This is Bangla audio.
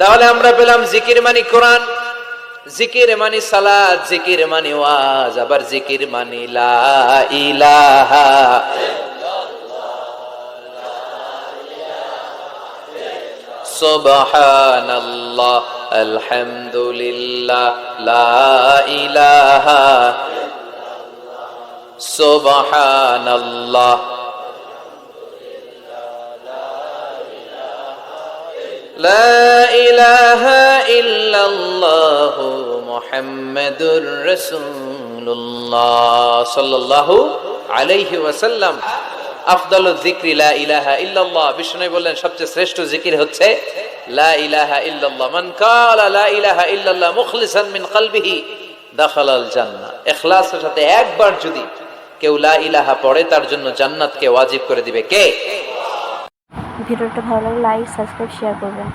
তাহলে আমরা পেলাম জিকির মানি কোরআন, জিকির মানি সালাত, জিকির মানি ওয়াজ, আবার জিকির মানি লা ইলাহা সুবহানাল্লাহ, আলহামদুলিল্লাহ ইলাহা সুবহানাল্লাহ। لا إله إلا الله محمد رسول الله صلى الله عليه وسلم আফদাল যিকরি লা ইলাহা ইল্লাল্লাহ বিষ্ণু বললেন সবচেয়ে শ্রেষ্ঠ জিকির হচ্ছে লা ইলাহা ইল্লাল্লাহ মান কালা লা ইলাহা ইল্লাল্লাহ মুখলিসান মিন কলবিহি দাখালাল জান্নাহ ইখলাসের সাথে একবার যদি কেউ লা ইলাহা পড়ে তার জন্য জান্নাতকে ওয়াজিব করে দিবে কে ভিডিওটা ভালো লাগলে লাইক সাবস্ক্রাইব শেয়ার করবেন।